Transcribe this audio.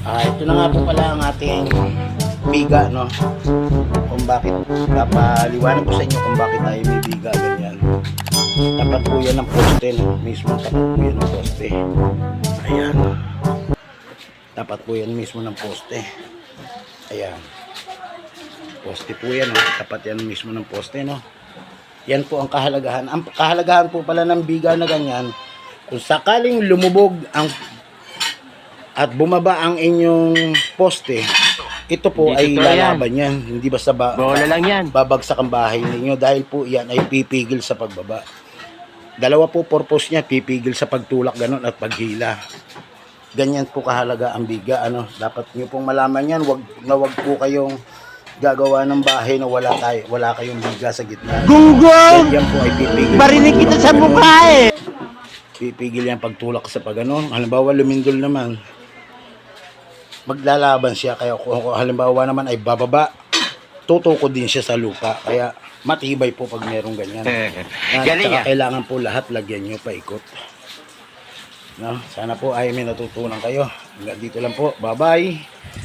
Ah, ito na nga po pala ang ating biga, no? Kung bakit, papaliwanag ko sa inyo kung bakit tayo may biga ganyan. Tapat po yan ng poste, no? Mismo tapat po yan ng poste. Ayan. Tapat po yan mismo ng poste. Ayan. Poste po yan, no? Tapat yan mismo ng poste, no? Yan po ang kahalagahan. Ang kahalagahan po pala ng biga na ganyan, kung sakaling lumubog ang at bumaba ang inyong poste, ito po Hindi ay totoo lalaban yan. Hindi basta ba, Bola lang yan. babagsak ang bahay ninyo dahil po yan ay pipigil sa pagbaba. Dalawa po purpose niya, pipigil sa pagtulak ganon at paghila. Ganyan po kahalaga ang biga. Ano, dapat niyo pong malaman yan. Wag, na wag po kayong gagawa ng bahay na wala tayo, wala kayong biga sa gitna. Gunggong! Yan po ay pipigil. Barinig kita sa mukha eh! pipigil yan pagtulak sa pagano. Halimbawa lumindol naman, maglalaban siya. Kaya kung halimbawa naman ay bababa, tutuko din siya sa lupa. Kaya matibay po pag merong ganyan. Na, Galing tsaka ah. kailangan po lahat lagyan nyo paikot. No? Sana po ay may natutunan kayo. Hanggang dito lang po. Bye-bye.